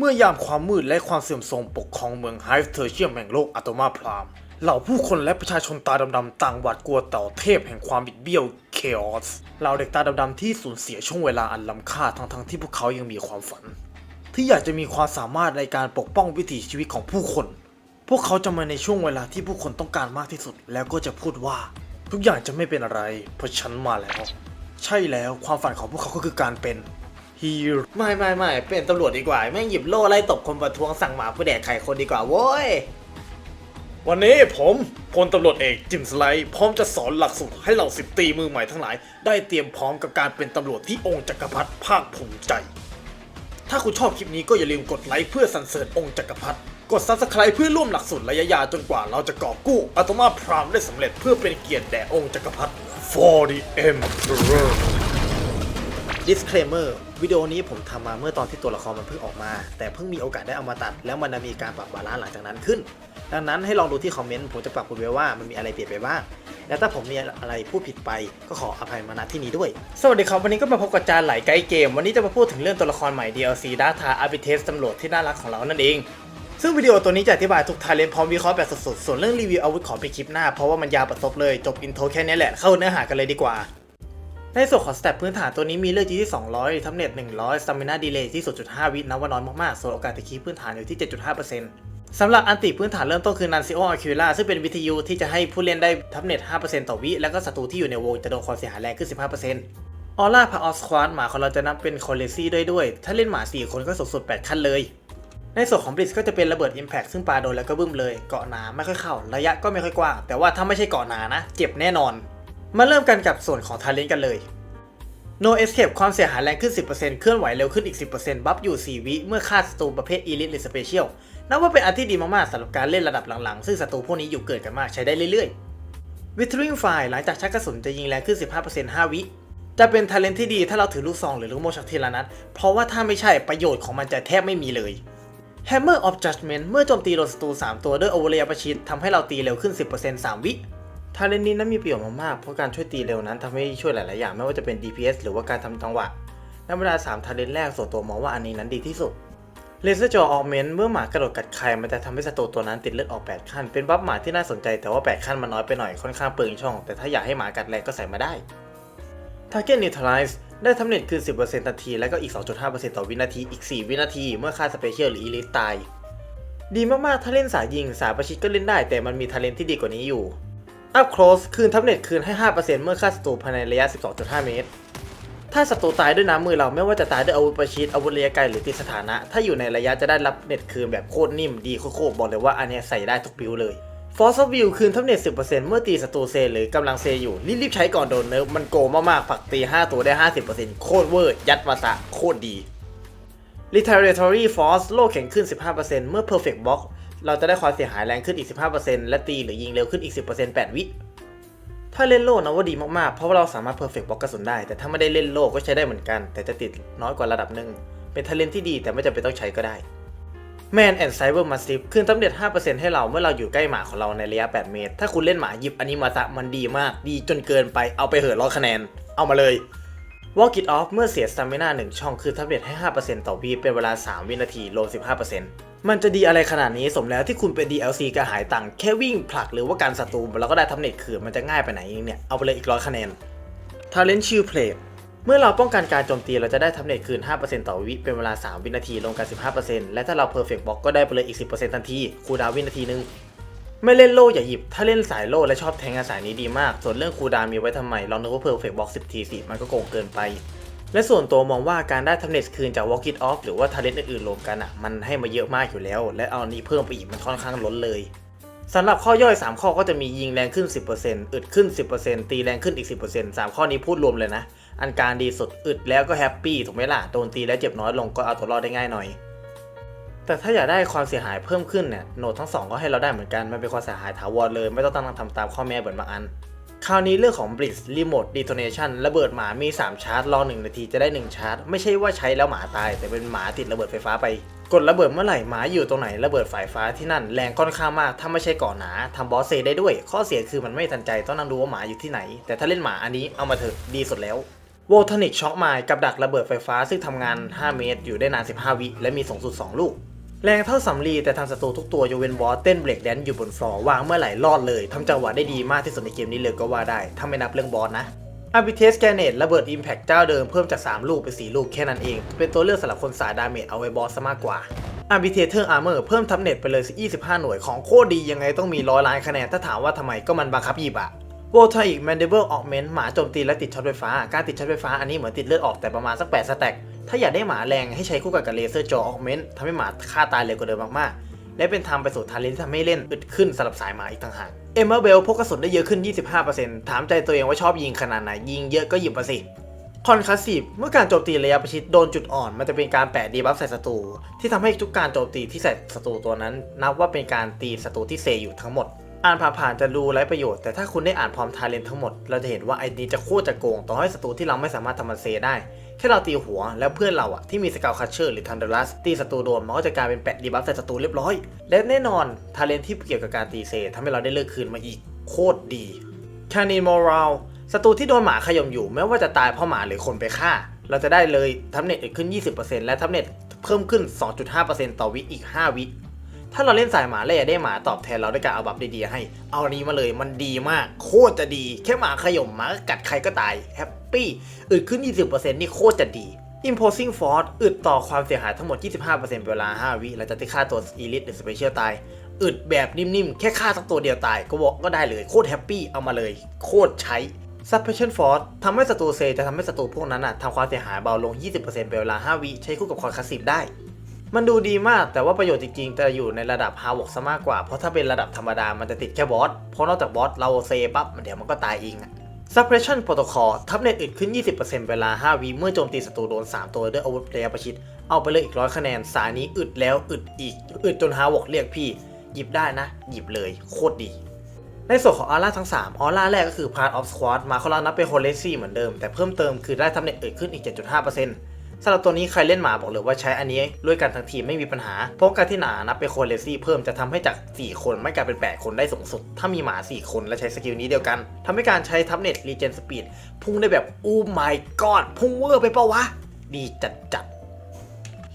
เมื่อยามความมืดและความเสื่อมโทรมปกครองเมืองไฮฟ์เทอร์เชียมแห่งโลกอัตมาพราม เหล่าผู้คนและประชาชนตาดำๆต่างหวาดกลัวต่อเทพแห่งความบิดเบี้ยวเคออสเหล่าเด็กตาดำๆที่สูญเสียช่วงเวลาอันล้ำค่าทั้งๆที่พวกเขายังมีความฝัน ที่อยากจะมีความสามารถในการปกป้องวิถีชีวิตของผู้คน พวกเขาจะมาในช่วงเวลาที่ผู้คนต้องการมากที่สุด แล้วก็จะพูดว่า ทุกอย่างจะไม่เป็นอะไร เพราะฉันมาแล้ว ใช่แล้วความฝันของพวกเขาก็คือการเป็น ฮีโร่ไม่ไม่ไม่เป็นตำรวจดีกว่าแม่งหยิบโล่ไล่ตบคนประท้วงสั่งหมาผู้แดกไข่คนดีกว่าโว้ยวันนี้ผมพลตำรวจเอกจิมสไลด์พร้อมจะสอนหลักสูตรให้เหล่าสิบตีมือใหม่ทั้งหลาย ได้เตรียมพร้อมกับการเป็นตำรวจที่องค์จักรพรรดิภาคภูมิใจ ถ้าคุณชอบคลิปนี้ก็อย่าลืมกดไลค์เพื่อสรรเสริญองค์จักรพรรดิกด subscribe เพื่อร่วมหลักสูตรระยะยาวจนกว่าเราจะกอบกู้อัตมาพรามได้สำเร็จเพื่อเป็นเกียรติแด่องค์จักรพรรดิ for the emperor disclaimer วิดีโอนี้ผมทำมาเมื่อตอนที่ตัวละครมันเพิ่งออกมา แต่เพิ่งมีโอกาสได้เอามาตัด แล้วมันจะมีการปรับบาลานซ์หลังจากนั้นขึ้น ดังนั้นให้ลองดูที่คอมเมนต์ผมจะปรับปรุงไว้ว่ามันมีอะไรเปลี่ยนไปบ้าง และถ้าผมมีอะไรพูดผิดไปก็ขออภัยมาณที่นี้ด้วย สวัสดีครับวันนี้ก็มาพบกับจานไหลไกด์เกม วันนี้จะมาพูดถึงเรื่องตัวละครใหม่ DLC ดาทาอาร์บิเทสตำรวจที่น่ารักของเรานั่นเองซึ่งวิดีโอตัวนี้จะอธิบายทุกทาเลนพร้อมวิเคราะห์แบบสดๆส่วนเรื่องรีวิวอาวุธขอไปคลิปหน้าเพราะว่ามันยาวประสบเลยจบอินโทรแค่นี้แหละเข้าเนื้อหากันเลยดีกว่า ในส่วนของสเตตพื้นฐานตัวนี้มีเลือดจีที่200ทัมเน็ต100สตามินาดีเลย์ที่0.5 วินับว่าน้อยมากๆ ส่วนโอกาสติดคีพื้นฐานอยู่ที่ 7.5%สำหรับอันติพื้นฐานเริ่มต้นคือนันซิโออาคิล่าซึ่งเป็นวิทยุที่จะให้ผู้เล่นได้ทัมเน็ต 5%ต่อวิ แล้วก็ศัตรูที่อยู่ในวงจะโดนความเสียหายแรงขึ้น 15%ออร่าพาออสควานหมาของเราจะนับเป็นคอเลซี่ด้วยด้วย ถ้าเล่นหมา 4 คนก็สูงสุด 8 ขั้นเลย ในส่วนของบลิสก็จะเป็นระเบิด Impact ซึ่งปาโดนแล้วก็บึ้มเลย เกาะหนาไม่ค่อยเข้า ระยะก็ไม่ค่อยกว้าง แต่ว่าถ้าไม่ใช่เกาะหนานะ เจ็บแน่นอน มาเริ่มกันกับส่วนของทาเลนกันเลย No Escape ความเสียหายแรงขึ้น 10%เคลื่อนไหวเร็วขึ้นอีก 10%บัฟอยู่ 4 วิ เมื่อฆ่าศัตรูประเภท Elite หรือ Special นับว่าเป็นอันที่ดีมากๆสำหรับการเล่นระดับหลังๆ ซึ่งศัตรูพวกนี้อยู่เกิดกันมากใช้ได้เรื่อยๆ Withering Fire หลังจากชักกระสุนจะยิงแรงขึ้น 15% 5 วิ จะเป็นทาเลนที่ดีถ้าเราถือลูกซองหรือลูกโม่ชักทีละนัด เพราะว่าถ้าไม่ใช่ประโยชน์ของมันจะแทบไม่มีเลย Hammer of Judgment เมื่อโจมตีโดนศัตรู3ตัวด้วยโอเวอร์เรียประชิดทำให้เราตีเร็วขึ้น 10% 3 วิ ทาเลนนี้นั้นมีประโยชน์มากๆ เพราะการช่วยตีเร็วนั้นทำให้ช่วยหลายๆอย่างไม่ว่าจะเป็น DPS หรือว่าการทำจังหวะในเวลา 3 ทาเลนแรกส่วนตัวมองว่าอันนี้นั้นดีที่สุดเลเซอร์จอออกเมนเมื่อหมากระโดดกัดใครมันจะทำให้ศัตรูตัวนั้นติดเลือดออก 8 ขั้น เป็นบัฟหมาที่น่าสนใจแต่ว่า 8 ขั้นมันน้อยไปหน่อยค่อนข้างเปลืองช่อง แต่ถ้าอยากให้หมากัดแรงก็ใส่มาได้ Target Neutralize ได้ทำเน็ตคืน10%ทันที แล้วก็อีก 2.5%ต่อวินาที อีก 4 วินาที เมื่อค่า Special หรือ Elite ตาย ดีมากๆ ถ้าเล่นสายยิง สายประชิดก็เล่นได้ แต่มันมีทาเลนที่ดีกว่านี้อยู่ Up Close คืนทับเน็ตคืนให้ 5%เมื่อฆ่าศัตรูภายในระยะ 12.5 เมตร ถ้าศัตรูตายด้วยน้ำมือเราไม่ว่าจะตายด้วยอาวุธประชิดอาวุธระยะไกลหรือติดสถานะ ถ้าอยู่ในระยะจะได้รับเน็ตคืนแบบโคตรนิ่มดีโคตรบอกเลยว่าอันนี้ใส่ได้ทุกบิวเลย Force of View คืนทับเน็ต 10%เมื่อตีศัตรูเซหรือกำลังเซอยู่ รีบๆใช้ก่อนโดนเนิร์ฟมันโกมากๆ ผักตี 5 ตัวได้ 50%โคตรเวอร์ ยัดมาซะโคตรดี Retaliatory Force โล่แข็งขึ้น 15%เมื่อ Perfect Box เราจะได้ความเสียหายแรงขึ้นอีก 15%และตีหรือยิงเร็วขึ้นอีก 10% 8 วิ ถ้าเล่นโล่นะว่าดีมากๆ เพราะว่าเราสามารถ perfect block กระสุนได้ แต่ถ้าไม่ได้เล่นโล่ก็ใช้ได้เหมือนกัน แต่จะติดน้อยกว่าระดับหนึ่ง เป็นทาเลนที่ดีแต่ไม่จำเป็นต้องใช้ก็ได้ Man and Cyber Massive คืนตำเน็ต5%ให้เราเมื่อเราอยู่ใกล้หมาของเราในระยะ 8 เมตร ถ้าคุณเล่นหมาหยิบอันนี้มาซะมันดีมาก ดีจนเกินไปเอาไปเหอะร้อคะแนน เอามาเลย Walk it off เมื่อเสียสตามินา1ช่องคือทับเน็ตให้ 5%ต่อวีเป็นเวลา 3 วินาทีล15% มันจะดีอะไรขนาดนี้สมแล้วที่คุณเป็น DLC กระหายตังค์แค่วิ่งผลักหรือว่าการศัตรูแล้วก็ได้ทับเน็ตคืนมันจะง่ายไปไหนเองเนี่ย เอาไปเลยอีกร้อยคะแนน Talent Shield Play เมื่อเราป้องกันการโจมตีเราจะได้ทับเน็ตคืน 5%ต่อวิเป็นเวลา 3 วินาทีลงกัน 15%และถ้าเรา Perfect Block ก็ได้ไปเลยอีก 10%ทันทีคูดาววินาทีนึงไม่เล่นโล่อย่าหยิบ ถ้าเล่นสายโล่และชอบแทงอาสายนี้ดีมาก ส่วนเรื่องคูดาวมีไว้ทำไม ลองนึกว่า Perfect Block 10ทีสิมันก็โกงเกินไป และส่วนตัวมองว่าการได้ทำเน็ตคืนจาก Walk It Off หรือว่าทาเลนต์อื่นๆรวมกันอะมันให้มาเยอะมากอยู่แล้ว และเอาอันนี้เพิ่มไปอีกมันค่อนข้างล้นเลยสำหรับข้อย่อย 3 ข้อก็จะมียิงแรงขึ้น 10%อึดขึ้น 10%ตีแรงขึ้นอีก 10% 3 ข้อนี้พูดรวมเลยนะ อันการดีสุดอึดแล้วก็แฮปปี้ถูกไหมล่ะโดนตีแล้วเจ็บน้อยลงก็เอาตัวรอดได้ง่ายหน่อย แต่ถ้าอยากได้ความเสียหายเพิ่มขึ้นเนี่ยโหนดทั้งสองก็ให้เราได้เหมือนกันมันเป็นความเสียหายถาวรเลย ไม่ต้องตั้งทำตามข้อแม้เหมือนบางอัน คราวนี้เรื่องของ Blitz Remote Detonation ระเบิดหมามี 3 ชาร์จ รอ 1 นาทีจะได้ 1 ชาร์จ ไม่ใช่ว่าใช้แล้วหมาตาย แต่เป็นหมาติดระเบิดไฟฟ้าไป กดระเบิดเมื่อไหร่หมาอยู่ตรงไหนระเบิดไฟฟ้าที่นั่นแรงค่อนข้างมาก ถ้าไม่ใช่กาะหนาทำบอสเซได้ด้วย ข้อเสียคือมันไม่ทันใจต้องนั่งดูว่าหมาอยู่ที่ไหน แต่ถ้าเล่นหมาอันนี้เอามาเถอะดีสุดแล้วโวลทนิกช็อคไมล์กับดักระเบิดไฟฟ้าซึ่งทำงาน 5 เมตร อยู่ได้นาน 15 วิและมีสูงสุด 2 ลูก แรงเท่าสำลีแต่ทางศัตรูทุกตัวยกเว้นบอสเต้นเบรกแดนซ์อยู่บนฟลอร์วางเมื่อไหร่รอดเลยทำจังหวะได้ดีมากที่สุดในเกมนี้เลยก็ว่าได้ถ้าไม่นับเรื่องบอสนะอาบิเทสแกเนตระเบิดอิมแพ t เจ้าเดิมเพิ่มจาก 3 ลูกเป็น 4 ลูกแค่นั้นเอง เป็นตัวเลือกสำหรับคนสายดาเมจเอาไว้บอสซะมากกว่าอาร์บิเทเตอร์อาร์เมอร์เพิ่มทับเน็ตไปเลย 25 หน่วยของโคตรดียังไงต้องมีร้อยล้านคะแนนถ้าถามว่าทำไมก็มันบังคับหยิบอะโวลทาอีกแมนเดเบิลออกเมนหมาโจมตีและติดช็อตไฟฟ้า การติดช็อตไฟฟ้าอันนี้เหมือนติดเลือดออกแต่ประมาณสัก 8 สแต็ก ถ้าอยากได้หมาแรงให้ใช้คู่กับกับเลเซอร์จอออกเมนต์ทำให้หมาฆ่าตายเร็วกว่าเดิมมากๆ และเป็นทางไปสู่ทาเลนที่ทำให้เล่นอึดขึ้นสำหรับสายหมาอีกต่างหากเอมเมอร์เบลพกกระสุนได้เยอะขึ้น 25%ถามใจตัวเองว่าชอบยิงขนาดไหนยิงเยอะก็หยิบมาสิคอนคัสซีฟเมื่อการโจมตีระยะประชิดโดนจุดอ่อน มันจะเป็นการแปะดีบัฟใส่ศัตรูที่ทำให้ทุกการโจมตีที่ใส่ศัตรูตัวนั้น นับว่าเป็นการตีศัตรูที่เซอยู่ทั้งหมด อ่านผ่านๆจะดูไร้ประโยชน์แต่ถ้าคุณได้อ่านพร้อมทาเลนทั้งหมด เราจะเห็นว่าไอ้นี้จะโคตรจะโกงต่อให้ศัตรูที่เราไม่สามารถทำมันเซได้ แค่เราตีหัวแล้วเพื่อนเราอะที่มีสกาวคัชเชอร์หรือทันเดอรัสตีศัตรูโดนมันก็จะกลายเป็นแปะดีบัฟใส่ศัตรูเรียบร้อย และแน่นอนทาเลนที่เกี่ยวกับการตีเซทำให้เราได้เลือกคืนมาอีกโคตรดีคานีมอรัลศัตรูที่โดนหมาขย่มอยู่แม้ว่าจะตายเพราะหมาหรือคนไปฆ่า เราจะได้เลยทับเน็ตขึ้น 20%และทับเน็ตเพิ่มขึ้น 2.5%ต่อวิอีก 5 วิ ถ้าเราเล่นสายหมาแล้วอยากได้หมาตอบแทนเราด้วยการเอาบัฟดีๆให้ เอานี้มาเลยมันดีมาก โคตรจะดี แค่หมาขย่มหมาก็กัดใครก็ตายแฮปปี้อึดขึ้น 20%นี่โคตรจะดี Imposing Force อึดต่อความเสียหายทั้งหมด 25%เป็นเวลา 5 วิหลังจากที่ฆ่าตัว Elite หรือ Special ตาย อึดแบบนิ่มๆ แค่ฆ่าสักตัวเดียวตาย ก็บอกก็ได้เลย โคตรแฮปปี้ เอามาเลย โคตรใช้ Suppression Force ทำให้ศัตรูเซจะทำให้ศัตรูพวกนั้นน่ะทำความเสียหายเบาลง 20%เป็นเวลา 5 วิ ใช้คู่กับคอนคัสซีฟได้ มันดูดีมากแต่ว่าประโยชน์จริงๆ จะอยู่ในระดับฮาวอกซะมากกว่า เพราะถ้าเป็นระดับธรรมดา มันจะติดแค่บอส เพราะนอกจากบอส เราเซปั๊บมันเดี๋ยวมันก็ตายเองอะ Suppression Protocol ทับเน็ตอึดขึ้น 20%เวลา 5วิเมื่อโจมตีศัตรูโดน 3 ตัวด้วยอาวุธระยะประชิด เอาไปเลยอีกร้อยคะแนน สายนี้อึดแล้วอึดอีก อึดจนฮาวอกเรียกพี่ หยิบได้นะ หยิบเลย โคตรดี ในส่วนของออร่าทั้ง 3 ออร่าแรกก็คือ Part of Squad มาเขาเรานับเป็นโฮเลซี่เหมือนเดิม แต่เพิ่มเติมคือได้ทับเน็ตอึดขึ้นอีก 7.5% สำหรับตัวนี้ใครเล่นหมาบอกเลยว่าใช้อันนี้ด้วยกันทั้งทีมไม่มีปัญหา เพราะการที่หนานับเป็นคนเลซี่เพิ่มจะทำให้จาก 4 คนไม่กลายเป็น 8 คนได้สูงสุด ถ้ามีหมา 4 คนและใช้สกิลนี้เดียวกันทำให้การใช้ทับเน็ตรีเจนสปีดพุ่งได้แบบอู้ my god พุ่งเวอร์ไปปะวะ ดีจัดจัด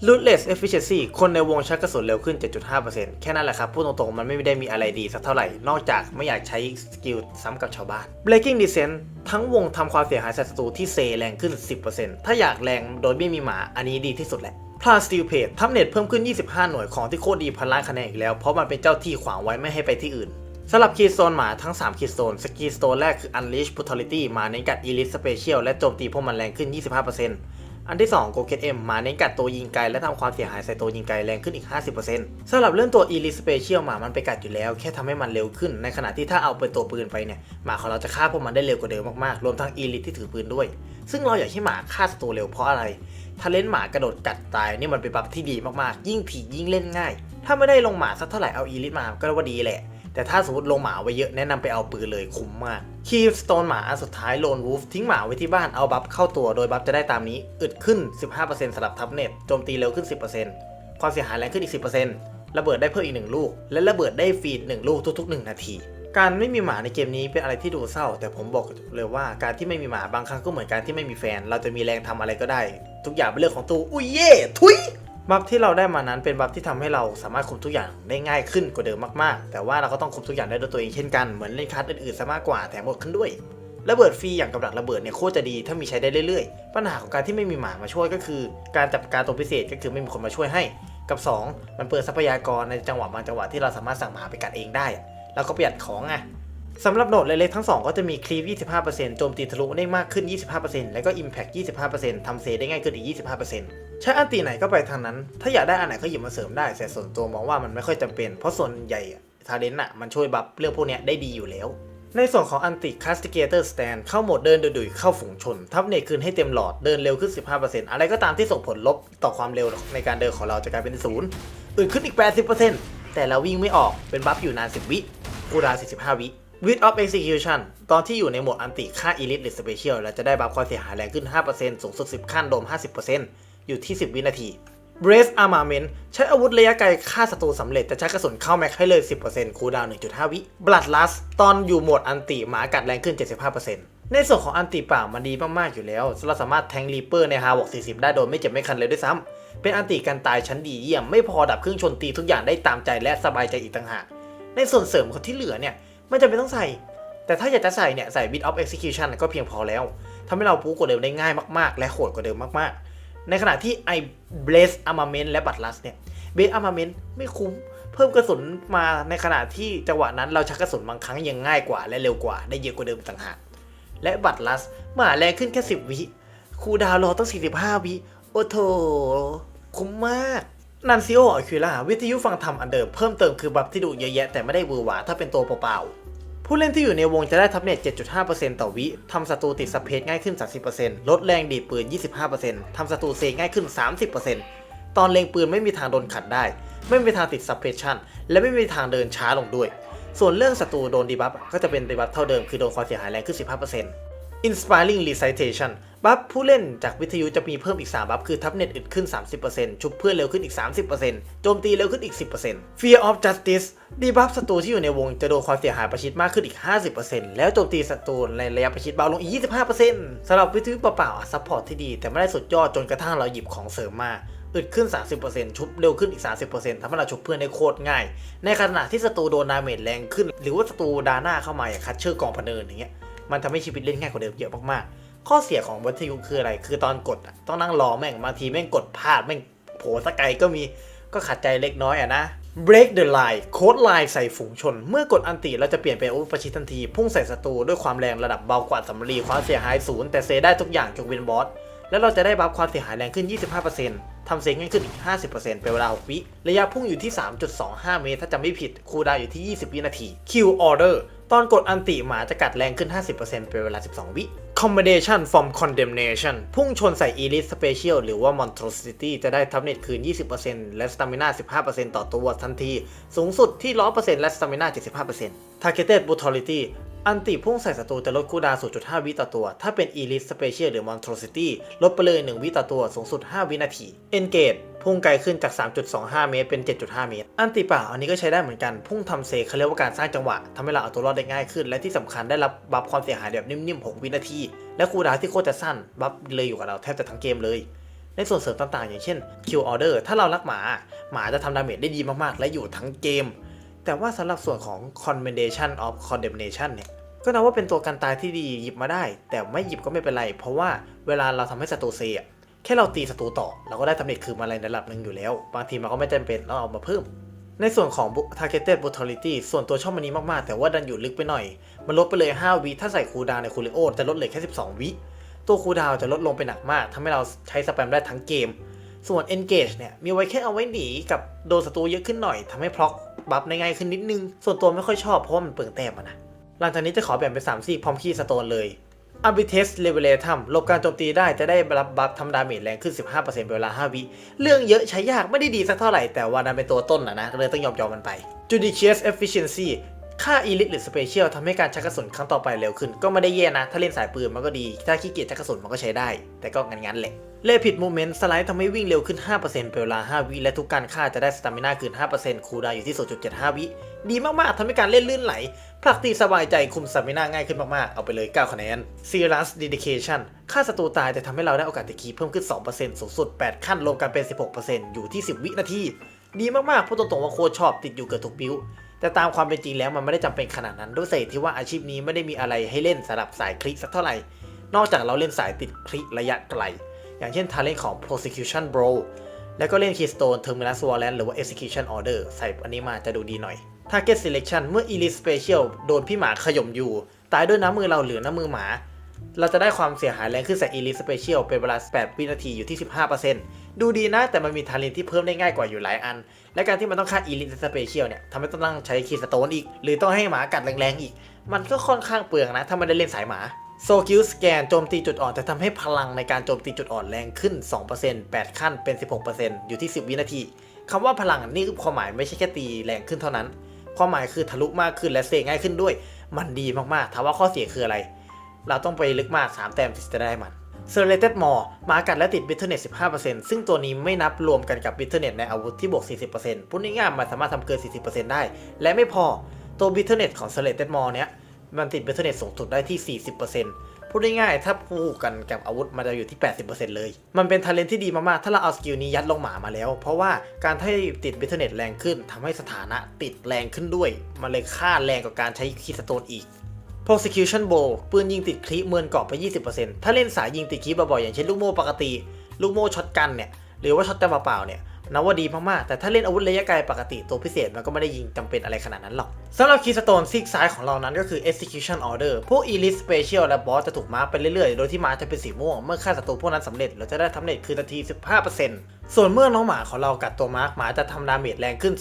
Lootless Efficiency คนในวงชักกระสุนเร็วขึ้น 7.5%แค่นั้นแหละครับ พูดตรงๆ มันไม่ได้มีอะไรดีสักเท่าไหร่ นอกจากไม่อยากใช้สกิลซ้ำกับชาวบ้าน Breaking Descent ทั้งวงทำความเสียหายใส่ศัตรูที่เซแรงขึ้น 10%ถ้าอยากแรงโดยไม่มีหมาอันนี้ดีที่สุดแหละพลาสติลเพจทับเน็ตเพิ่มขึ้น 25 หน่วยของที่โคตรดีพันล้านคะแนนอีกแล้ว เพราะมันเป็นเจ้าที่ขวางไว้ไม่ให้ไปที่อื่นสำหรับคีย์โซนหมาทั้ง 3 คีย์โซน สกีโซนแรกคือ Unleash Brutality มาเน้นกัด Elite Special และโจมตีพวกมันแรงขึ้น 25% อันที่2 Go Get M มาเน้นกัดตัวยิงไกลและทำความเสียหายใส่ตัวยิงไกลแรงขึ้นอีก 50%สำหรับเรื่องตัว Elite Special หมามันไปกัดอยู่แล้ว แค่ทำให้มันเร็วขึ้น ในขณะที่ถ้าเอาเป็นตัวปืนไปเนี่ยหมาของเราจะฆ่าพวกมันได้เร็วกว่าเดิมมากๆ รวมทั้ง Elite ที่ถือปืนด้วย ซึ่งเราอยากให้หมาฆ่าศัตรูเร็วเพราะอะไรถ้าเล่นหมากระโดดกัดตายนี่มันเป็นบัฟที่ดีมากๆ ยิ่งถี่ยิ่งเล่นง่าย ถ้าไม่ได้ลงหมาสักเท่าไหร่เอา Elite มาก็ว่าดีแหละ แต่ถ้าสมมติลงหมาไว้เยอะแนะนำไปเอาปืนเลยคุ้มมาก คีฟสโตนหมาอันสุดท้ายโลนวูฟทิ้งหมาไว้ที่บ้านเอาบัฟเข้าตัวโดยบัฟจะได้ตามนี้ อึดขึ้น 15%สำหรับทับเน็ตโจมตีเร็วขึ้น 10%ความเสียหายแรงขึ้นอีก 10%ระเบิดได้เพิ่มอีก 1 ลูก และระเบิดได้ฟรีหนึ่งลูกทุก ๆ 1 นาที การไม่มีหมาในเกมนี้เป็นอะไรที่ดูเศร้า แต่ผมบอกเลยว่าการที่ไม่มีหมาบางครั้งก็เหมือนการที่ไม่มีแฟน เราจะมีแรงทำอะไรก็ได้ ทุกอย่างเป็นเรื่องของตัวอุ้ยเย่ทุย บัฟที่เราได้มานั้นเป็นบัฟที่ทำให้เราสามารถคุมทุกอย่างได้ง่ายขึ้นกว่าเดิมมากๆ แต่ว่าเราก็ต้องคุมทุกอย่างได้ด้วยตัวเองเช่นกัน เหมือนเล่นคัสอื่นๆซะมากกว่าแถมบวกขึ้นด้วย ระเบิดฟรีอย่างกับดักระเบิดเนี่ยโคตรจะดีถ้ามีใช้ได้เรื่อยๆ ปัญหาของการที่ไม่มีหมามาช่วยก็คือ การจับการตัวพิเศษก็คือไม่มีคนมาช่วยให้ กับ 2 มันเปิดทรัพยากรในจังหวะบางจังหวะที่เราสามารถสั่งหมาไปกัดเองได้ แล้วก็ประหยัดของไงสำหรับโหนดเล็กๆทั้ง 2 ก็จะมีคลีฟ 25%โจมตีทะลุได้มากขึ้น 25%แล้วก็ Impact 25%ทำเซได้ง่ายขึ้นอีก 25% ใช้อันตีไหนก็ไปทางนั้น ถ้าอยากได้อันไหนก็หยิบมาเสริมได้ แต่ส่วนตัวมองว่ามันไม่ค่อยจำเป็น เพราะส่วนใหญ่ทาเลนต์อะมันช่วยบัฟเรื่องพวกนี้ได้ดีอยู่แล้ว ในส่วนของอันติ Castigator Stand เข้าโหมดเดินดุยๆเข้าฝูงชน ทับเนตคืนให้เต็มหลอดเดินเร็วขึ้น 15%อะไรก็ตามที่ส่งผลลบต่อความเร็วในการเดินของเราจะกลายเป็นศูนย์อื่นขึ้นอีก 80%แต่เราวิ่งไม่ออกเป็นบัฟอยู่นาน 10 วิกูดาว45 วิ With of Execution ตอนที่อยู่ในโหมดอันติค่า Elite หรือ Special เราจะได้บัฟความเสียหายแรงขึ้น 5%สูงสุด 10 ขั้นโดม 50% อยู่ที่ 10 วินาที Brace Armament ใช้อาวุธระยะไกลฆ่าศัตรูสำเร็จแต่ใช้กระสุนเข้าแม็กให้เลย 10%คูลดาวน์1.5 วิ Bloodlust ตอนอยู่โหมดอันติหมากัดแรงขึ้น 75%ในส่วนของอันติป่ามันดีมาก ๆ อยู่แล้วเราสามารถแทงรีเปอร์ในฮาวอก40 ได้โดยไม่เจ็บไม่คันเลยด้วยซ้ำเป็นอันติกันตายชั้นดีเยี่ยมไม่พอดับเครื่องชนตีทุกอย่างได้ตามใจและสบายใจอีกต่างหากในส่วนเสริมของที่เหลือเนี่ยไม่จำเป็นต้องใส่ แต่ถ้าอยากจะใส่เนี่ยใส่ bit of execution ก็เพียงพอแล้วทำให้เราปูกว่าเดิมได้ง่ายมาก ๆ และโหดกว่าเดิมมากๆ ในขณะที่ i blaze armament และ buttless เนี่ย blaze armament ไม่คุ้มเพิ่มกระสุนมาในขณะที่จังหวะนั้นเราชักกระสุนบางครั้งยังง่ายกว่าและเร็วกว่าได้เยอะกว่าเดิมต่างหากและบัตลัสหมาแรงขึ้นแค่ 10 วิคูดาวรอต้อง 45 วิโอ้โถคุ้มมากนันซิโออคิล่าวิทยุฟังธรรมอันเดิมเพิ่มเติมคือบัฟที่ดูเยอะแยะแต่ไม่ได้บือหวาถ้าเป็นตัวเปล่าๆ ผู้เล่นที่อยู่ในวงจะได้ทับเน็ต 7.5%ต่อวิ ทำศัตรูติดสเปซง่ายขึ้น 30%ลดแรงดีปืน 25%ทำศัตรูเซง่ายขึ้น 30%ตอนเล็งปืนไม่มีทางโดนขัดได้ ไม่มีทางติดสเปเพชันและไม่มีทางเดินช้าลงด้วย ส่วนเรื่องศัตรูโดนดีบัฟก็จะเป็นดีบัฟเท่าเดิมคือโดนความเสียหายแรงขึ้น 15% Inspiring Recitation บัฟผู้เล่นจากวิทยุจะมีเพิ่มอีก 3 บัฟคือทับเน็ตอึดขึ้น 30%ชุบเพื่อนเร็วขึ้นอีก 30%โจมตีเร็วขึ้นอีก 10% Fear of Justice ดีบัฟศัตรูที่อยู่ในวงจะโดนความเสียหายประชิดมากขึ้นอีก 50%แล้วโจมตีศัตรูในระยะประชิดเบาลงอีก 25%สำหรับวิทยุเปล่าๆซัพพอร์ตที่ดีแต่ไม่ได้สุดยอดจนกระทั่งเราหยิบของเสริมมาอึดขึ้น 30%ชุบเร็วขึ้นอีก 30%ทำให้เราชุบเพื่อนได้โคตรง่าย ในขณะที่ศัตรูโดนดาเมจแรงขึ้น หรือว่าศัตรูดาหน้าเข้ามาอย่างคัดเชอร์กองพเนินอย่างเงี้ย มันทำให้ชีวิตเล่นง่ายกว่าเดิมเยอะมากๆ ข้อเสียของวิทยุคืออะไร คือตอนกดอะต้องนั่งรอแม่งบางทีแม่งกดพลาดแม่งโผล่สกายก็มีก็ขัดใจเล็กน้อยอะนะ break the line โค้ดไลน์ใส่ฝูงชน เมื่อกดอันติเราจะเปลี่ยนเป็นอาวุธประชิดทันที พุ่งใส่ศัตรูด้วยความแรงระดับเบากว่าสำลีความเสียหายศูนย์แต่เซได้ทุกอย่างยกเว้นบอส แล้วเราจะได้บัฟความเสียหายแรงขึ้น 25%ทำเซงง่ายขึ้นอีก 50%เป็นเวลา 6 วิ ระยะพุ่งอยู่ที่ 3.25 เมตร ถ้าจำไม่ผิด คูลดาวอยู่ที่ 20 วินาที Q Order ตอนกดอันติหมาจะกัดแรงขึ้น 50%เป็นเวลา 12 วิ Combination from Condemnation พุ่งชนใส่ Elite Special หรือว่า Monstrosity จะได้ทับเน็ตคืน 20%และ Stamina 15%ต่อตัวทันที สูงสุดที่ 100%และ Stamina 75% Targeted Brutality อันติพุ่งใส่ศัตรูจะลดคูดาวน์0.5 วิต่อตัว ถ้าเป็น Elite Special หรือ Monstrosity ลดไปเลย 1 วิต่อตัว สูงสุด 5 วินาที Engage พุ่งไกลขึ้นจาก 3.25 เมตร เป็น 7.5 เมตร อันติป่าอันนี้ก็ใช้ได้เหมือนกัน พุ่งทำเซเขาเรียกว่าการสร้างจังหวะทำให้เราเอาตัวรอดได้ง่ายขึ้น และที่สำคัญได้รับบัฟความเสียหายแบบนิ่มๆ 6 วินาที และคูดาที่โคตรจะสั้น บัฟเลยอยู่กับเราแทบจะทั้งเกมเลยในส่วนเสริมต่างๆ อย่างเช่น Q Order ถ้าเรารักหมา หมาจะทำดาเมจได้ดีมากๆ และอยู่ทั้งเกม แต่ว่าสำหรับส่วนของ Commendation of Condemnation เนี่ยก็นับว่าเป็นตัวกันตายที่ดีหยิบมาได้ แต่ไม่หยิบก็ไม่เป็นไร เพราะว่าเวลาเราทำให้ศัตรูเซอะแค่เราตีศัตรูต่อ เราก็ได้ทำเน็ตคืนมาในระดับหนึ่งอยู่แล้ว บางทีมันก็ไม่จำเป็นต้องเอามาเพิ่ม ในส่วนของ targeted brutality ส่วนตัวชอบมันนี้มากๆ แต่ว่าดันอยู่ลึกไปหน่อย มันลดไปเลย 5 วิถ้าใส่คูดาวในคูลิโอจะลดเหลือแค่ 12 วิตัวคูดาวจะลดลงไปหนักมากทำให้เราใช้สแปมได้ทั้งเกม ส่วน engage เนี่ยมีไว้แค่เอาไว้หนีกับโดนศัตรูเยอะขึ้นหน่อยทำให้พล็อก บัฟได้ง่ายขึ้นนิดนึง ส่วนตัวไม่ค่อยชอบเพราะมันเปลืองแต้มอะนะ หลังจากนี้จะขอแบ่งเป็น3ซี่พร้อมคีสโตนเลย a r b i t e s l e v e l a t u m ลบการโจมตีได้จะได้รับบัฟทำดาเมจแรงขึ้น 15%เวลา 5 วิ เรื่องเยอะใช้ยากไม่ได้ดีสักเท่าไหร่แต่ว่านั้นเป็นตัวต้นนะนะเลยต้องยอมยอมมันไป Judicious Efficiency ค่า Elite หรือ Special ทำให้การชักกระสุนครั้งต่อไปเร็วขึ้น ก็ไม่ได้แย่นะ ถ้าเล่นสายปืนมันก็ดี ถ้าขี้เกียจชักกระสุนมันก็ใช้ได้ แต่ก็งั้นๆแหละ เล่ผิดโมเมนต์สไลด์ทำให้วิ่งเร็วขึ้น 5%เป็นเวลา 5 วิ และทุกการฆ่าจะได้สตามิน่าคืน 5%คูลดาวอยู่ที่ 0.75 วิ ดีมากๆทำให้การเล่นลื่นไหลผลักตีสบายใจคุมสตามิน่าง่ายขึ้นมากๆ เอาไปเลย 9 คะแนน Serious Dedication ฆ่าศัตรูตายแต่ทำให้เราได้โอกาสติคีเพิ่มขึ้น 2%สูงสุด 8 ขั้นรวมกันเป็น 16%อยู่ที่ 10 วินาทีดีมากๆพูดตรงๆว่าโคตรชอบติดอยู่เกือบทุกบิว แต่ตามความเป็นจริงแล้วมันไม่ได้จำเป็นขนาดนั้นด้วยเศษที่ว่าอาชีพนี้ไม่ได้มีอะไรให้เล่นสำหรับสายคลิกสักเท่าไหร่ นอกจากเราเล่นสายติดคลิกระยะไกล อย่างเช่นทาเล่นของ prosecution bro แล้วก็เล่น keystone terminus warrant หรือว่า execution order ใส่อันนี้มาจะดูดีหน่อย target selection เมื่อ elite special โดนพี่หมาขย่มอยู่ ตายด้วยน้ำมือเราหรือน้ำมือหมา เราจะได้ความเสียหายแรงขึ้นใส่ elite special เป็นเวลา 8 วินาทีอยู่ที่ 15%ดูดีนะ แต่มันมีทาเลนที่เพิ่มได้ง่ายกว่าอยู่หลายอัน และการที่มันต้องฆ่า elite special เนี่ยทำให้ต้องนั่งใช้ keystone อีก หรือต้องให้หมากัดแรงๆอีก มันก็ค่อนข้างเปลืองนะ ถ้ามันได้เล่นสายหมาโซคิวสแกนโจมตีจุดอ่อนจะทำให้พลังในการโจมตีจุดอ่อนแรงขึ้น 2% 8 ขั้นเป็น 16%อยู่ที่ 10 วินาทีคำว่าพลังนี่คือความหมายไม่ใช่แค่ตีแรงขึ้นเท่านั้น ความหมายคือทะลุมากขึ้นและเซง่ายขึ้นด้วย มันดีมากๆถามว่าข้อเสียคืออะไร เราต้องไปลึกมาก 3 แต้มถึงจะได้มัน s e r r a t e d m o r e มากัดและติด Bitterness 15%ซึ่งตัวนี้ไม่นับรวมกันกับ Bitterness ในอาวุธที่บวก 40%พูดง่ายๆมันสามารถทำเกิน 40%ได้ และไม่พอตัว Bitterness ของ s e r r a t e d m o r e เนี้ยมันติด Bitterness สูงสุดได้ที่ 40%พูดง่ายๆถ้าพูดกันกับอาวุธมันจะอยู่ที่ 80%เลย มันเป็นทาเลนที่ดีมากๆ ถ้าเราเอาสกิลนี้ยัดลงหมามาแล้ว เพราะว่าการให้ติดบิทเทเน็ตแรงขึ้นทำให้สถานะติดแรงขึ้นด้วย มันเลยค่าแรงกว่าการใช้คีสโตนอีก prosecution bow ปืนยิงติดคลิเมินเกาะไป 20%ถ้าเล่นสายยิงติดคลิบ่อยๆอย่างเช่นลูกโม่ปกติ ลูกโม่ช็อตกันเนี่ยหรือว่าช็อตกันเปล่าๆเนี่ยนับว่าดีมากๆ แต่ถ้าเล่นอาวุธระยะไกลปกติตัวพิเศษมันก็ไม่ได้ยิงจำเป็นอะไรขนาดนั้นหรอกสำหรับคีสโตนซีกซ้ายของเรานั้นก็คือ execution order พวก elite special และบอสจะถูกมาร์คไปเรื่อยๆ โดยที่มาร์คจะเป็นสีม่วง เมื่อฆ่าศัตรูพวกนั้นสำเร็จเราจะได้ทำเร็จคือนาที 15% ส่วนเมื่อน้องหมาของเรากัดตัวมาร์คหมาจะทำดาเมจแรงขึ้น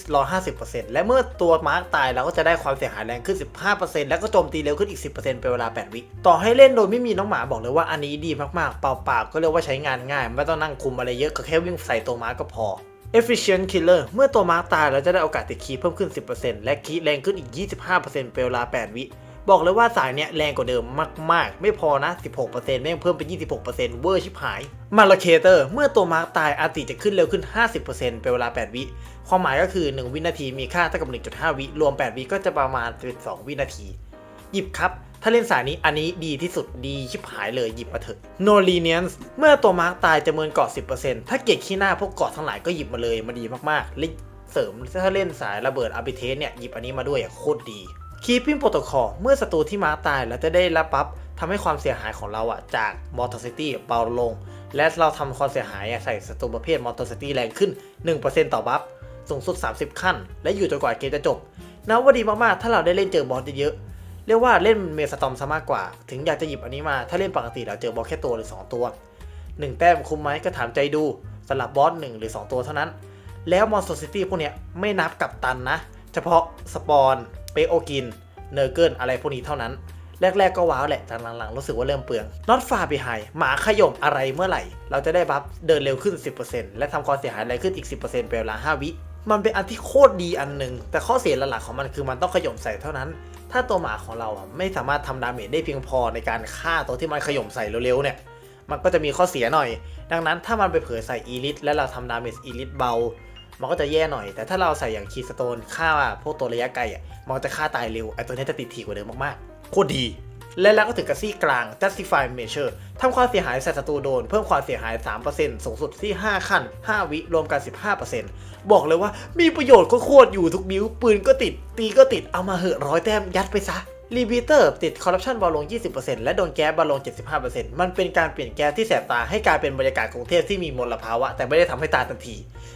150%และเมื่อตัวมาร์คตายเราก็จะได้ความเสียหายแรงขึ้น 15%แล้วก็โจมตีเร็วขึ้นอีก 10%เป็นเวลา 8 วิ ต่อให้เล่นโดยไม่มีน้องหมาบอกเลยว่าอันนี้ดีมากๆ เปล่าๆ ก็เรียกว่าใช้งานง่าย ไม่ต้องนั่งคุมอะไรเยอะก็แค่วิ่งใส่ตัวมาร์คก็พอ efficient killer เมื่อตัวมาร์คตายเราจะได้โอกาสติดคีเพิ่มขึ้น 10%และคีแรงขึ้นอีก 25%เป็นเวลา 8 วิ บอกเลยว่าสายเนี้ยแรงกว่าเดิมมาก ๆ ไม่พอนะ 16%แม่งเพิ่มเป็น 26%เวอร์ชิบหาย มาลเคเตอร์ เมื่อตัวมาร์คตายอาร์ติจะขึ้นเร็วขึ้น 50%เป็นเวลา 8 วิ ความหมายก็คือ 1 วินาทีมีค่าเท่ากับ 1.5 วิ รวม 8 วิก็จะประมาณ 12 วินาที หยิบครับ ถ้าเล่นสายนี้อันนี้ดีที่สุดดีชิบหายเลยหยิบมาเถอะ No lenience เมื่อตัวมาร์กตายจะเมินเกาะ 10%ถ้าเก็บขี้หน้าพวกเกาะทั้งหลายก็หยิบมาเลยมาดีมากๆและเสริมถ้าเล่นสายระเบิดอาร์บิเทสเนี่ยหยิบอันนี้มาด้วยโคตรดี Keeping Protocol เมื่อศัตรูที่มาตายเราจะได้รับปั๊บทำให้ความเสียหายของเราอะจาก Mortality เบาลง และเราทำความเสียหายใส่ศัตรูประเภท Mortality แรงขึ้น 1%ต่อบัฟสูงสุด 30 ขั้น และอยู่จนกว่าเกมจะจบนับว่าดีมากๆ ถ้าเราได้เล่นเจอบอสเยอะๆเรียกว่าเล่นเมสตอมซะมากกว่า ถึงอยากจะหยิบอันนี้มา ถ้าเล่นปกติเราเจอบอสแค่ตัวหรือ 2 ตัว 1 แต้มคุ้มไหมก็ถามใจดูสำหรับบอส1หรือ 2 ตัวเท่านั้น แล้วมอนสเตอร์ซิตี้พวกเนี้ยไม่นับกับตันนะ เฉพาะสปอน เปโอกิน เนอร์เกิลอะไรพวกนี้เท่านั้น แรก ๆ ก็ว้าวแหละแต่หลังๆรู้สึกว่าเริ่มเปลืองน็อตฟาไปไฮหมาขย่มอะไรเมื่อไหร่ เราจะได้บัฟเดินเร็วขึ้น 10%และทำความเสียหายแรขึ้นอีก 10%เป็นเวลา5วิมันเป็นอันที่โคตรดีอันหนึ่งแต่ข้อเสียหลักๆของมันคือมันต้องขย่มใส่เท่านั้น ถ้าตัวหมาของเราไม่สามารถทำดาเมจได้เพียงพอในการฆ่าตัวที่มันขย่มใส่เร็วๆเนี่ย มันก็จะมีข้อเสียหน่อย ดังนั้นถ้ามันไปเผยใส่อีลิทและเราทำดาเมจอีลิทเบา มันก็จะแย่หน่อย แต่ถ้าเราใส่อย่างคีสโตนฆ่าพวกตัวระยะไกลอะมันจะฆ่าตายเร็วไอตัวนี้จะติดทีกว่าเดิมมากๆโคตรดี และแล้วก็ถึงกับซี่กลาง justify measure ทำความเสียหายใส่ศัตรูโดน เพิ่มความเสียหาย 3%สูงสุดที่ 5 ขั้น 5 วิรวมกัน 15%บอกเลยว่ามีประโยชน์โคตรๆอยู่ทุกบิวปืนก็ติด ตีก็ติดเอามาเหอะร้อยแต้มยัดไปซะ รีบีเตอร์ติดคอร์รัปชันบอลลง 20%และโดนแก๊สบอลลง 75%มันเป็นการเปลี่ยนแก๊สที่แสบตาให้กลายเป็นบรรยากาศกรุงเทพที่มีมลภาวะ แต่ไม่ได้ทำให้ตาทันที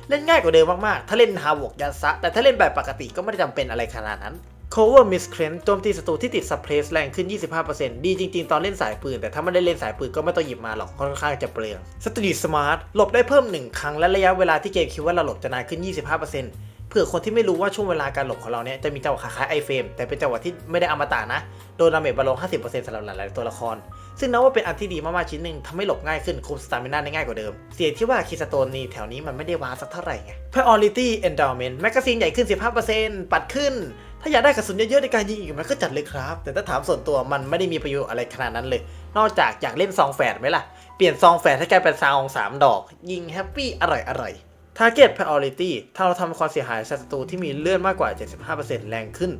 เล่นง่ายกว่าเดิมมากๆ ถ้าเล่นฮาวกยัดซะ แต่ถ้าเล่นแบบปกติก็ไม่ได้จำเป็นอะไรขนาดนั้น cover m i s c r e n t โจมตีศัตรูที่ติด suppress แรงขึ้น 25%ดีจริงๆ ตอนเล่นสายปืน แต่ถ้าไม่ได้เล่นสายปืนก็ไม่ต้องหยิบมาหรอกค่อนข้างจะเปลือง street smart หลบได้เพิ่ม 1 ครั้งและระยะเวลาที่เกมคิดว่าเราหลบจะนานขึ้น 25% ผื่อคนที่ไม่รู้ว่าช่วงเวลาการหลบของเราเนี่ยจะมีจังหวะคล้ายไอเฟรมแต่เป็นจังหวะที่ไม่ได้อมตะนะ โดนดาเมจบอลลง 50%สำหรับหลายๆตัวละคร ซึ่งนับว่าเป็นอันที่ดีมากๆชิ้นหนึ่งทำให้หลบง่ายขึ้นคุมสตามินาได้ง่ายกว่าเดิม เสียที่ว่าคีสโตนนี่แถวนี้มันไม่ได้ว้าสักเท่าไหร่ไง Priority Endowment แมกกาซีนใหญ่ขึ้น 15%ปัดขึ้น ถ้าอยากได้กระสุนเยอะๆในการยิงอีกมันก็จัดเลยครับ แต่ถ้าถามส่วนตัวมันไม่ได้มีประโยชน์อะไรขนาดนั้นเลย นอกจากอยากเล่นซองแฝดไหมล่ะ เปลี่ยนซองแฝดให้กลายเป็นซองสามดอก ยิงแฮปปี้อร่อยอร่อย Target Priority ถ้าเราทำความเสียหายศัตรูที่มีเลือดมากกว่า 75%แรงขึ้น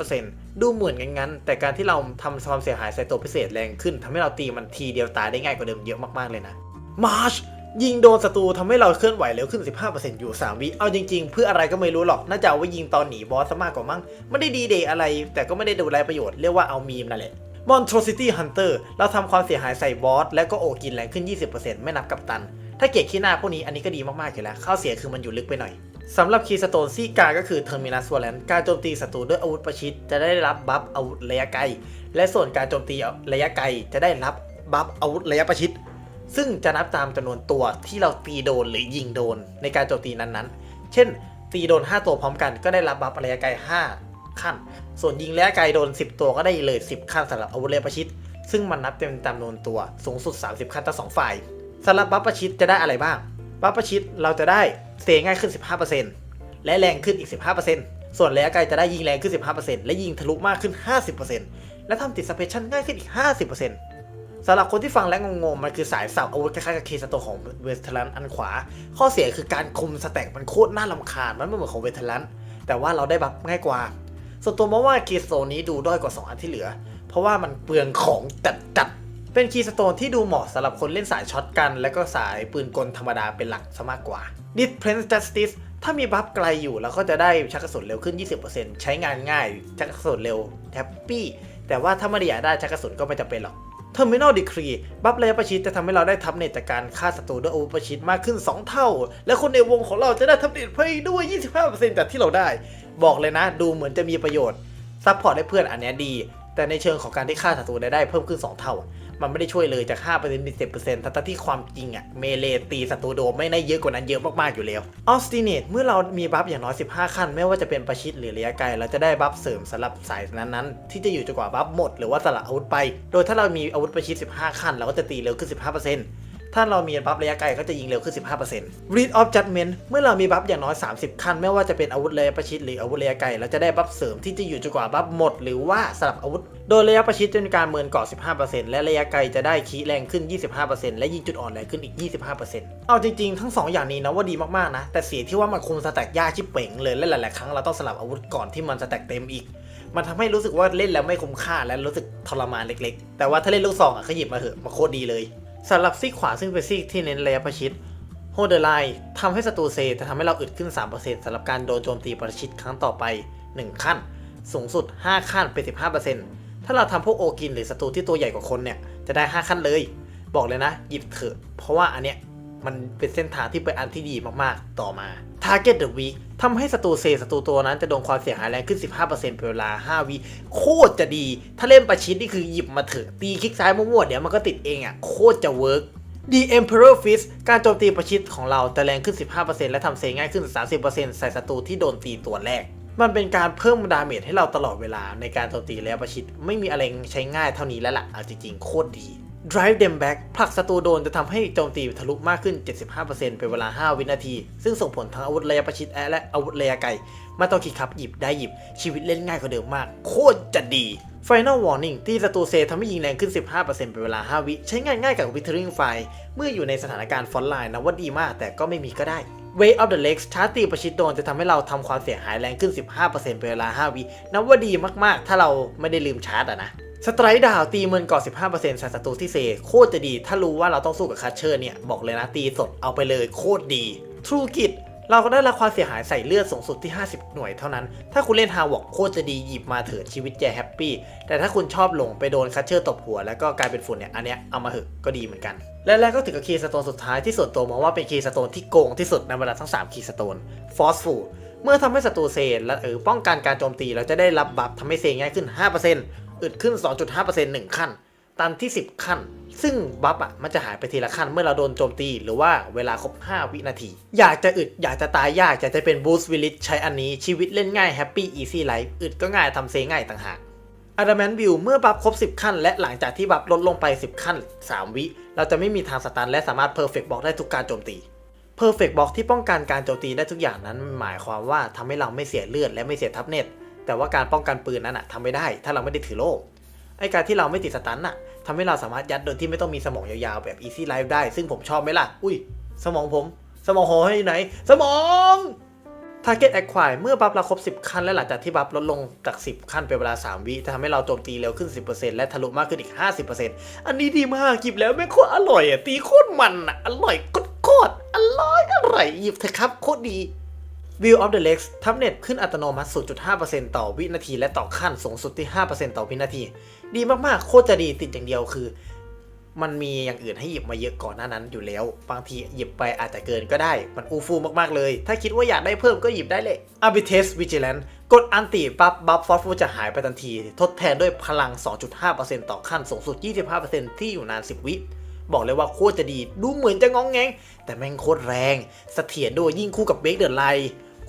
15%ดูเหมือนงั้นๆแต่การที่เราทำความเสียหายใส่ตัวพิเศษแรงขึ้นทำให้เราตีมันทีเดียวตายได้ง่ายกว่าเดิมเยอะมากๆเลยนะ March ยิงโดนศัตรูทำให้เราเคลื่อนไหวเร็วขึ้น 15%อยู่ 3 วิ เอาจริงๆ เพื่ออะไรก็ไม่รู้หรอก น่าจะเอาไว้ยิงตอนหนีบอสซะมากกว่ามั้ง ไม่ได้ดีเดย์อะไร แต่ก็ไม่ได้ดูไรประโยชน์ เรียกว่าเอามีมนั่นแหละ Monstrosity Hunter เราทำความเสียหายใส่บอส และก็โอกินแรงขึ้น 20%ไม่นับกับตัน ถ้าเกรดขี้หน้าพวกนี้อันนี้ก็ดีมากๆอยู่แล้วข้อเสียคือมันอยู่ลึกไปหน่อยสำหรับคีย์สโตนซี่กาก็คือ Terminus Valence การโจมตีศัตรูด้วยอาวุธประชิดจะได้รับบัฟอาวุธระยะไกล และส่วนการโจมตีระยะไกลจะได้รับบัฟอาวุธระยะประชิด ซึ่งจะนับตามจำนวนตัวที่เราตีโดนหรือยิงโดนในการโจมตีนั้นๆ เช่น ตีโดน 5 ตัวพร้อมกันก็ได้รับบัฟระยะไกล 5 ขั้น ส่วนยิงระยะไกลโดน 10 ตัวก็ได้เลย 10 ขั้นสำหรับอาวุธระยะประชิด ซึ่งมันนับเป็นจำนวนตัวสูงสุด 30 ขั้นทั้งสองฝ่าย สำหรับบัฟประชิดจะได้อะไรบ้าง บัฟประชิดเราจะได้เซง่ายขึ้น 15%และแรงขึ้นอีก 15%ส่วนระยะไกลจะได้ยิงแรงขึ้น 15%และยิงทะลุมากขึ้น 50%และทำติดสเปชั่นง่ายขึ้นอีก 50%สำหรับคนที่ฟังแล้วงงๆมันคือสายสับอาวุธคล้ายๆกับเคสโตของเวสเทลันอันขวา ข้อเสียคือการคุมสแต็กมันโคตรน่าลำคาญมันไม่เหมือนของเวสเทลันแต่ว่าเราได้บัฟง่ายกว่า ส่วนตัวมองว่าเคสโตนี้ดูด้อยกว่า 2 อันที่เหลือ เพราะว่ามันเปลืองของจัดจัด เป็นคีย์สโตนที่ดูเหมาะสำหรับคนเล่นสายช็อตกัน และก็สายปืนกลธรรมดาเป็นหลักซะมากกว่า Dispense Justice ถ้ามีบัฟไกลอยู่แล้วก็จะได้ชักกระสุนเร็วขึ้น 20%ใช้งานง่าย ชักกระสุนเร็วแฮปปี้แต่ว่าถ้าไม่ได้อยากได้ชักกระสุนก็ไม่จำเป็นหรอก Terminal Decree บัฟระยะประชิดจะทำให้เราได้ทับเน็ตจากการฆ่าศัตรูด้วยอาวุธประชิดมากขึ้น 2 เท่า และคนในวงของเราจะได้ทับเน็ตเพิ่มด้วย 25%จากที่เราได้ บอกเลยนะ ดูเหมือนจะมีประโยชน์ซัพพอร์ตให้เพื่อนอันเนี้ยดี แต่ในเชิงของการที่ฆ่าศัตรูได้เพิ่มขึ้น 2 เท่า มันไม่ได้ช่วยเลยจาก5%เป็น10%ทั้งที่ความจริงอะเมเลตีศัตรูโดมไม่ได้เยอะกว่านั้นเยอะมากๆอยู่แล้วออสตินเนตเมื่อเรามีบัฟอย่างน้อย 15 ขั้น ไม่ว่าจะเป็นประชิดหรือระยะไกล เราจะได้บัฟเสริมสำหรับสายนั้นๆ ที่จะอยู่จนกว่าบัฟหมด หรือว่าสละอาวุธไป โดยถ้าเรามีอาวุธประชิด 15 ขั้น เราก็จะตีเร็วขึ้น 15% ถ้าเรามีบัฟระยะไกลก็จะยิงเร็วขึ้น 15% Read of Judgment เมื่อเรามีบัฟอย่างน้อย 30 ขั้น ไม่ว่าจะเป็นอาวุธระยะประชิดหรืออาวุธระยะไกลเราจะได้บัฟเสริมที่จะอยู่จนกว่าบัฟหมด หรือว่าสลับอาวุธ โดยระยะประชิดจะมีการเมินเกาะ15%และระยะไกลจะได้คีแรงขึ้น 25%และยิงจุดอ่อนแรงขึ้นอีก 25%เอาจริงๆ ทั้ง 2 อย่างนี้นะว่าดีมากๆนะ แต่เสียที่ว่ามันคุมสแต็กยากชิบเป่งเลยและหลายๆครั้งเราต้องสลับอาวุธก่อนที่มันสแต็กเต็มอีกมันทำให้รู้สึกว่าเล่นแล้วไม่คุ้มค่าและรู้สึกทรมานเล็กๆ แต่ว่าถ้าเล่นลูกซองอะก็หยิบมาเถอะมาโคตรดีเลย สำหรับซีกขวาซึ่งเป็นซีกที่เน้นระยะประชิดโฮเดอร์ไลน์ทำให้ศัตรูเซจะทำให้เราอึดขึ้น 3%สำหรับการโดนโจมตีประชิดครั้งต่อไป 1 ขั้น สูงสุด 5 ขั้นเป็น 15%ถ้าเราทำพวกโอกินหรือศัตรูที่ตัวใหญ่กว่าคนเนี่ย จะได้ 5 ขั้นเลย บอกเลยนะ หยิบเถอะ เพราะว่าอันเนี้ย มันเป็นเส้นทางที่เป็นอันที่ดีมากๆ ต่อมา Target the Weak ทำให้ศัตรูเซศัตรูตัวนั้นจะโดนความเสียหายแรงขึ้น 15%เป็นเวลา 5 วิโคตรจะดี ถ้าเล่นประชิดนี่คือหยิบมาเถอะตีคลิกซ้ายมั่วๆเดี๋ยวมันก็ติดเองอะโคตรจะเวิร์ก The Emperor Fist การโจมตีประชิดของเราจะแรงขึ้น 15%และทำเซง่ายขึ้น 30%ใส่ศัตรูที่โดนตีตัวแรก มันเป็นการเพิ่มดาเมจให้เราตลอดเวลาในการโจมตีระยะประชิด ไม่มีอะไรใช้ง่ายเท่านี้แล้วล่ะเอาจริงๆโคตรดี Drive them back ผลักศัตรูโดนจะทำให้โจมตีทะลุมากขึ้น 75%เป็นเวลา 5 วินาที ซึ่งส่งผลทั้งอาวุธระยะประชิดและอาวุธระยะไกล มาต้องคิดครับหยิบได้หยิบ ชีวิตเล่นง่ายกว่าเดิมมาก โคตรจะดี Final Warning ที่ศัตรูเซทำให้ยิงแรงขึ้น 15%เป็นเวลา 5 วิ ใช้งานง่ายกับ Withering Fire เมื่ออยู่ในสถานการณ์ฟอนไลน์นะว่าดีมาก แต่ก็ไม่มีก็ได้ Way of the Legs ชาร์ตีประชิดโดนจะทำให้เราทำความเสียหายแรงขึ้น 15%เป็นเวลา 5 วินับว่าดีมากๆ ถ้าเราไม่ได้ลืมชาร์จอะนะ สไตรดาวตีเมินก่อน15%ใส่ศัตรูที่เซโคตรจะดี ถ้ารู้ว่าเราต้องสู้กับคัชเชอร์เนี่ย บอกเลยนะตีสดเอาไปเลยโคตรดี True Kit เราก็ได้รับความเสียหายใส่เลือดสูงสุดที่ 50 หน่วยเท่านั้น ถ้าคุณเล่นฮาวอกโคตรจะดีหยิบมาเถิดชีวิตจะแฮปปี้ แต่ถ้าคุณชอบหลงไปโดนคัชเชอร์ตบหัว แล้วก็กลายเป็นฝุ่นเนี่ย อันเนี้ยเอามาเหอะก็ดีเหมือนกัน และแล้วก็ถึงกับคีย์สโตนสุดท้ายที่ส่วนตัวมองว่าเป็นคีย์สโตนที่โกงที่สุดในบรรดาทั้ง 3 คีย์สโตน Forceful เมื่อทำให้ศัตรูเซและเออป้องกันการโจมตีเราจะได้รับบัฟทำให้เซง่ายขึ้น 5% อึดขึ้น 2.5% 1 ขั้น ตันที่ 10 ขั้น ซึ่งบัฟอะมันจะหายไปทีละขั้นเมื่อเราโดนโจมตีหรือว่าเวลาครบ 5 วินาที อยากจะอึดอยากจะตายยากอยากจะเป็นบูสต์วิลิชใช้อันนี้ชีวิตเล่นง่ายแฮปปี้อีซี่ไลฟ์อึดก็ง่ายทำเซง่ายต่างหาก a d a m a n t View เมื่อบัฟครบ 10 ขั้น และหลังจากที่บัฟลดลงไป 10 ขั้น 3 วิ เราจะไม่มีทางสตันและสามารถ Perfect Block ได้ทุกการโจมตี Perfect Block ที่ป้องกันการโจมตีได้ทุกอย่างนั้น หมายความว่าทำให้เราไม่เสียเลือดและไม่เสียทับเน็ต แต่ว่าการป้องกันปืนนั้นอะทำไม่ได้ ถ้าเราไม่ได้ถือโล่ไอการที่เราไม่ติดสตันน่ะทำให้เราสามารถยัดโดยที่ไม่ต้องมีสมองยาวๆแบบ Easy Life ได้ ซึ่งผมชอบไหมล่ะ อุ้ย สมองผม สมองโหให้ไหน สมอง Target Acquire เมื่อบัฟเราครบ 10 ขั้นและหลังจากที่บัฟลดลงจาก 10 ขั้นเป็นเวลา 3 วิจะทำให้เราโจมตีเร็วขึ้น 10%และทะลุมากขึ้นอีก 50%อันนี้ดีมากหยิบแล้วแม่งโคตรอร่อยอะตีโคตรมันอะอร่อยโคตรอร่อยอร่อยหยิบเถอะครับโคตรดี View of the Legs ทับเน็ตขึ้นอัตโนมัติ 0.5%ต่อวินาที และต่อขั้นสูงสุดที่ 5%ต่อวินาที ดีมากๆ โคตรจะดีติดอย่างเดียวคือ มันมีอย่างอื่นให้หยิบมาเยอะก่อนหน้านั้นอยู่แล้ว บางทีหยิบไปอาจจะเกินก็ได้ มันอูฟูมากๆเลย ถ้าคิดว่าอยากได้เพิ่มก็หยิบได้เลย Arbitrage Vigilance กดอันติปั๊บบัฟฟอสฟูจะหายไปทันที ทดแทนด้วยพลัง 2.5%ต่อขั้นสูงสุด 25%ที่อยู่นาน 10 วิบอกเลยว่าโคตรจะดี ดูเหมือนจะงองแงง แต่แม่งโคตรแรง เสถียรด้วยยิ่งคู่กับเบ k เดอร์ไล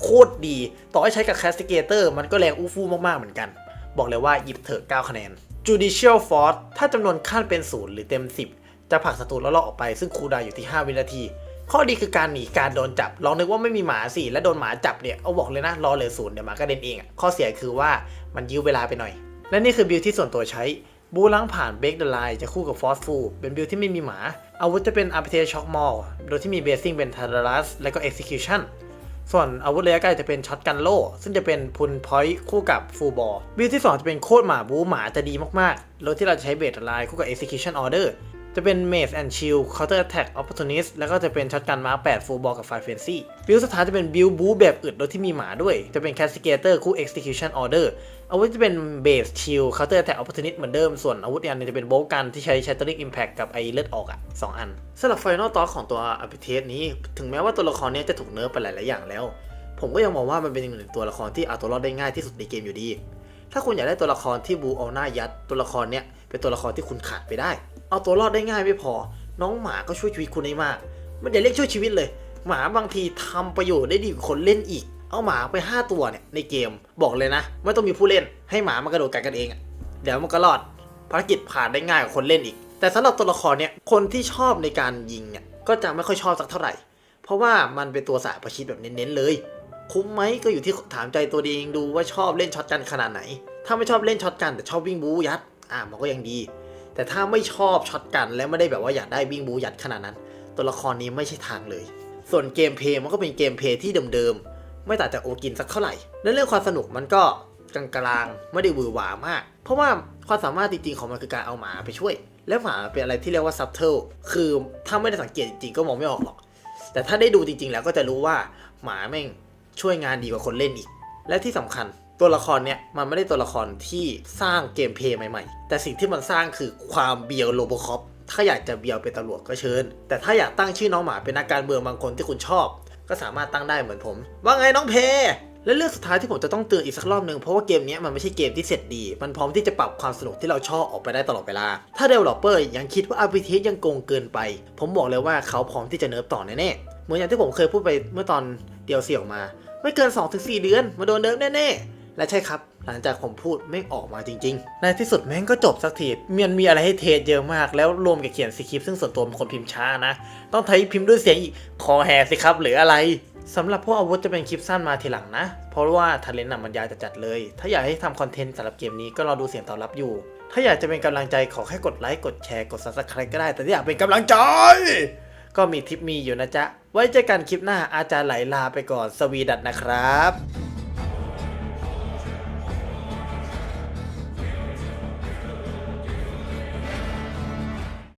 โคตรดี ต่อให้ใช้กับแคสติเกเตอร์มันก็แรงอู้ฟู่มากๆเหมือนกัน บอกเลยว่าหยิบเถอะ9คะแนน Judicial Force ถ้าจำนวนขั้นเป็น 0 หรือเต็ม 10 จะผลักศัตรูแล้วลอกออกไปซึ่งคูดาอยู่ที่ 5 วินาที ข้อดีคือการหนีการโดนจับ ลองนึกว่าไม่มีหมาสิ และโดนหมาจับเนี่ย เอาบอกเลยนะ รอเหลือศูนย์เดี๋ยวหมาก็เด่นเอง ข้อเสียคือว่ามันยื้อเวลาไปหน่อย และนี่คือบิลที่ส่วนตัวใช้บูล้างผ่านเบ k เดอร์ไลจะคู่กับฟอสฟูเป็นบิลที่ไม่มีหมา อาวุธจะเป็นอาร์ t ิเทช็อกมอลโดยที่มีเบสซิ่งเป็นทารารัสและก็ Execution ส่วนอาวุธระยะไกลจะเป็นช็อตกันโล่ ซึ่งจะเป็นพุนพอยต์คู่กับฟูลบอลบิลที่ 2 จะเป็นโคตรหมาบูหมาจะดีมากๆ รถที่เราจะใช้เบสไลน์คู่กับ execution order จะเป็น Maze and Shield Counter Attack Opportunist แล้วก็จะเป็นช็อตกันมาร์8 Full Ball กับ Fire Frenzy บิลสุดท้ายจะเป็นบิลบูแบบอึดโดยที่มีหมาด้วย จะเป็น Castigator คู่ Execution Order อาวุธจะเป็น Base Shield Counter Attack Opportunist เหมือนเดิม ส่วนอาวุธอีกอันนึงจะเป็นโบกันที่ใช้ Shattering Impact กับไอเลือดออกอะสองอันสำหรับ Final t o u g ของตัว a p i t e s นี้ ถึงแม้ว่าตัวละครนี้จะถูกเนิร์ฟไปหลายๆอย่างแล้ว ผมก็ยังมองว่ามันเป็นหนึ่งตัวละครที่เอาตัวรอดได้ง่ายที่สุดในเกมอยู่ดี ถ้าคุณอยากได้ตัวละครที่บูเอาหน้ายัดตัวละครเนี้ย เป็นตัวละครที่คุณขาดไปได้ เอาตัวรอดได้ง่ายไม่พอ น้องหมาก็ช่วยชีวิตคุณได้มากมันอย่าเรียกช่วยชีวิตเลย หมาบางทีทำประโยชน์ได้ดีกว่าคนเล่นอีก เอาหมาไป 5 ตัวเนี่ยในเกมบอกเลยนะ ไม่ต้องมีผู้เล่น ให้หมามันกระโดดกัดกันเองอะเดี๋ยวมันก็รอดภารกิจผ่านได้ง่ายกว่าคนเล่นอีก แต่สำหรับตัวละครเนี่ยคนที่ชอบในการยิงเนี่ยก็จะไม่ค่อยชอบสักเท่าไหร่ เพราะว่ามันเป็นตัวสายประชิดแบบเน้นๆเลย คุ้มไหมก็อยู่ที่ถามใจตัวเองดูว่าชอบเล่นช็อตกันขนาดไหน ถ้าไม่ชอบเล่นช็อตกันแต่ชอบวิ่งบูยัด อะมันก็ยังดี แต่ถ้าไม่ชอบช็อตกันและไม่ได้แบบว่าอยากได้วิ่งบูยัดขนาดนั้น ตัวละครนี้ไม่ใช่ทางเลย ส่วนเกมเพย์มันก็เป็นเกมเพย์ที่เดิมๆไม่ต่างจากโอกินสักเท่าไหร่และเรื่องความสนุกมันก็กลางๆไม่ได้วือหวามาก เพราะว่าความสามารถจริงๆของมันคือการเอาหมาไปช่วย และหมาเป็นอะไรที่เรียกว่าซับเทิลคือถ้าไม่ได้สังเกตจริงๆก็มองไม่ออกหรอก แต่ถ้าได้ดูจริงๆแล้วก็จะรู้ว่าหมาแม่งช่วยงานดีกว่าคนเล่นอีก และที่สำคัญ ตัวละครเนี่ยมันไม่ได้ตัวละครที่สร้างเกมเพลย์ใหม่ๆ แต่สิ่งที่มันสร้างคือความเบียวโลโบคอปถ้าอยากจะเบียวเป็นตำรวจก็เชิญ แต่ถ้าอยากตั้งชื่อน้องหมาเป็นนักการเมืองบางคนที่คุณชอบ ก็สามารถตั้งได้เหมือนผม ว่าไงน้องเพและเรื่องสุดท้ายที่ผมจะต้องเตือนอีกสักรอบหนึ่งเพราะว่าเกมนี้มันไม่ใช่เกมที่เสร็จดี มันพร้อมที่จะปรับความสนุกที่เราชอบออกไปได้ตลอดเวลา ถ้า developer ยังคิดว่า RPG ยังโกงเกินไป ผมบอกเลยว่าเขาพร้อมที่จะเนิร์ฟต่อแน่ๆเหมือนอย่างที่ผมเคยพูดไปเมื่อตอน DLC ออกมา ไม่เกิน 2-4 เดือนมาโดนเนิร์ฟแน่ๆ และใช่ครับ หลังจากผมพูดไม่ออกมาจริงๆ ในที่สุดแม่งก็จบสักทีมันมีอะไรให้เทสเยอะมาก แล้วรวมกับเขียนสคริปต์ซึ่งส่วนตัวเป็นคนพิมพ์ช้านะ ต้องใช้พิมพ์ด้วยเสียงอีก คอแหสิครับ หรืออะไรสำหรับพวกอาวุธจะเป็นคลิปสั้นมาทีหลังนะ เพราะว่าทันเลนน่ะมันยาวจัดเลย ถ้าอยากให้ทำคอนเทนต์สำหรับเกมนี้ก็รอดูเสียงตอบรับอยู่ ถ้าอยากจะเป็นกำลังใจขอแค่กดไลค์กดแชร์กด subscribe ก็ได้ แต่ถ้าอยากเป็นกำลังใจ ก็มีทิปมีอยู่นะจ๊ะ ไว้เจอกันคลิปหน้าอาจารย์ไหลลาไปก่อนสวีดัตนะครับ